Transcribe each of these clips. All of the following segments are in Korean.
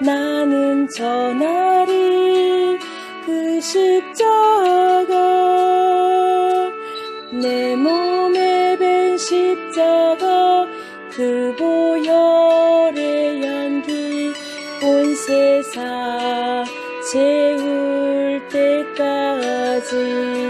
나는 전하리 그 십자가 내 몸에 밴 십자가 그 보혈의 향기 온 세상 채울 때까지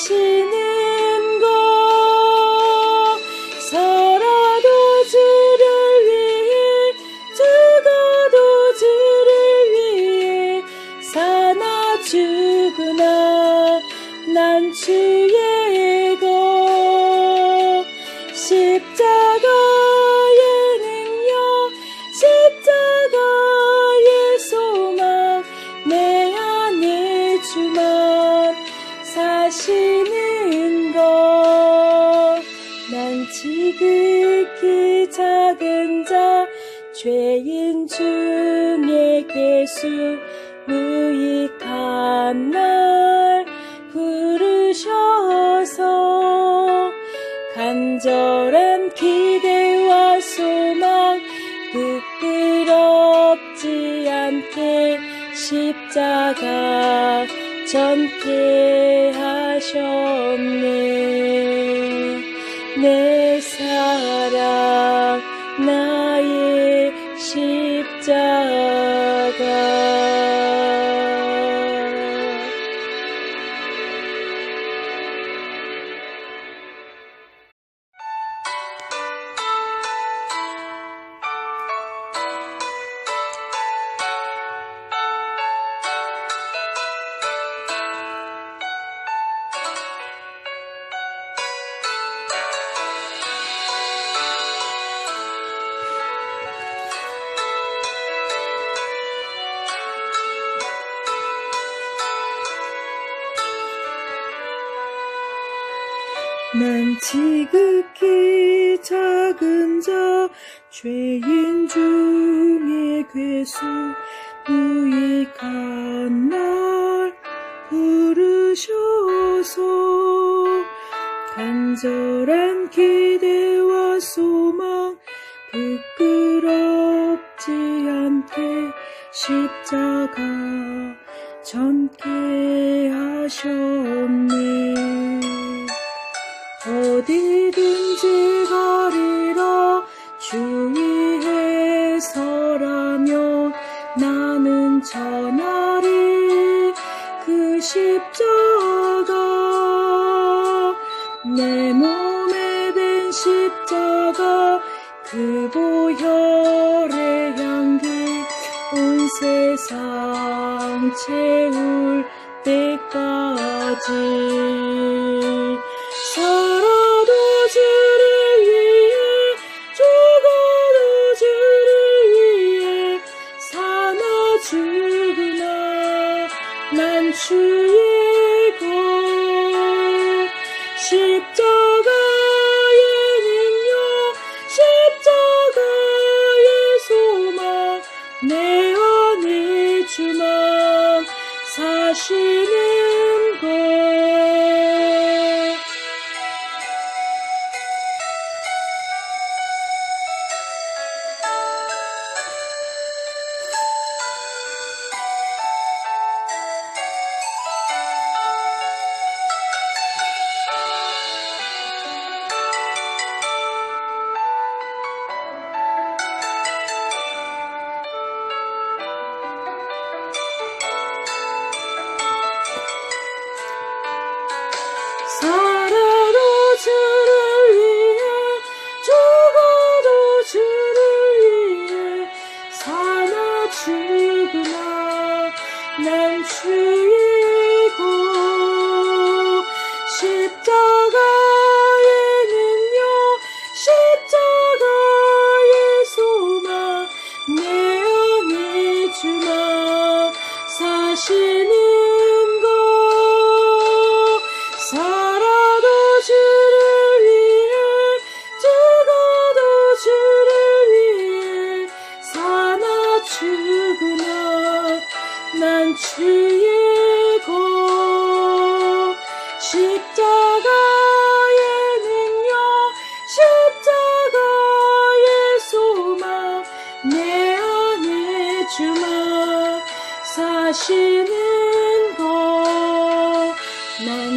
사시 전케 하셨네. 내 사랑 나의 십자가 지극히 작은 자 죄인 중에 괴수 무익한 날 부르셔서 간절한 기대와 소망 부끄럽지 않게 십자가 전케 하셨네 어디든지 가리라 주위에 서라면 나는 전하리 그 십자가 내 몸에 밴 십자가 그 보. 보혈의 향기 온 세상 채울 때까지 사나 죽으나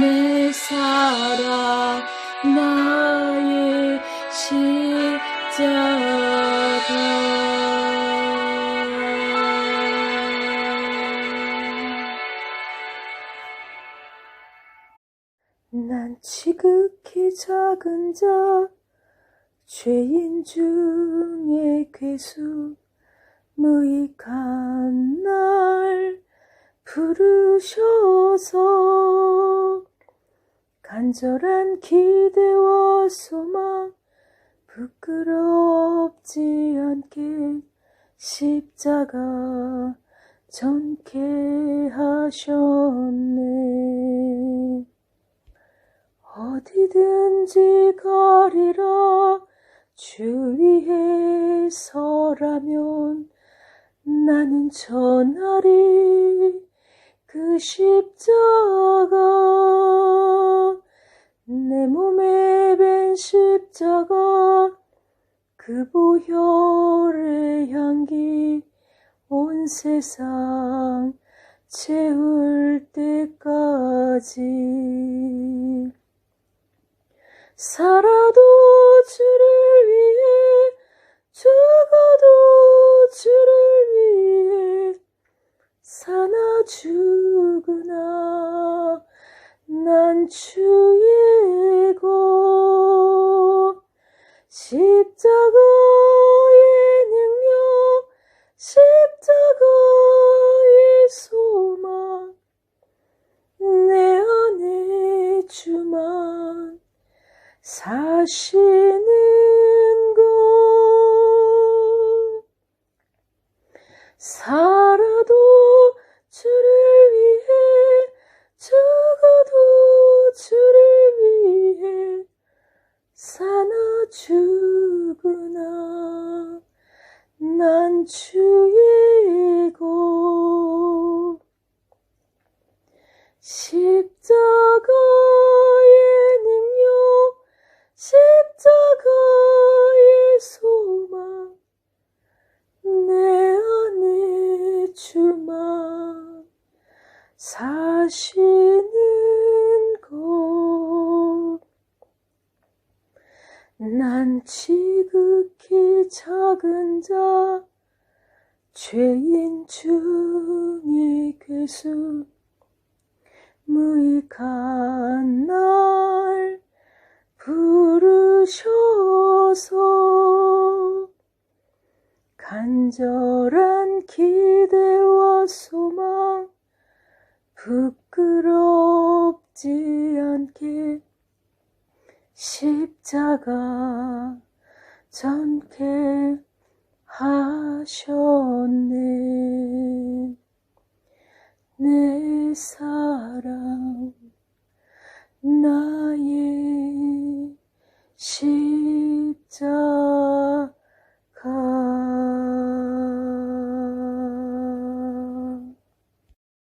내 사랑 나의 십자가. 난 지극히 작은 자 죄인 중에 괴수 무익한 날 부르셔서 간절한 기대와 소망 부끄럽지 않게 십자가 전케 하셨네. 어디든지 가리라 주 위에 서라면 나는 전하리 그 십자가 내 몸에 밴 십자가 그 보혈의 향기 온 세상 채울 때까지 살아도 주를 위해 죽어도 주를 위해 사나 죽으나 난 것 십자가의 능력 십자가의 소망 내 안에 주만 사시는 것 주이고 십자가의 능력 십자가의 소망 내 안에 주만 사시는 것난 지극히 작은 자 죄인 중에 괴수, 무익한 날 부르셔서 간절한 기대와 소망 부끄럽지 않게 십자가 전케 하 셨네. 내 사랑 나의 십자가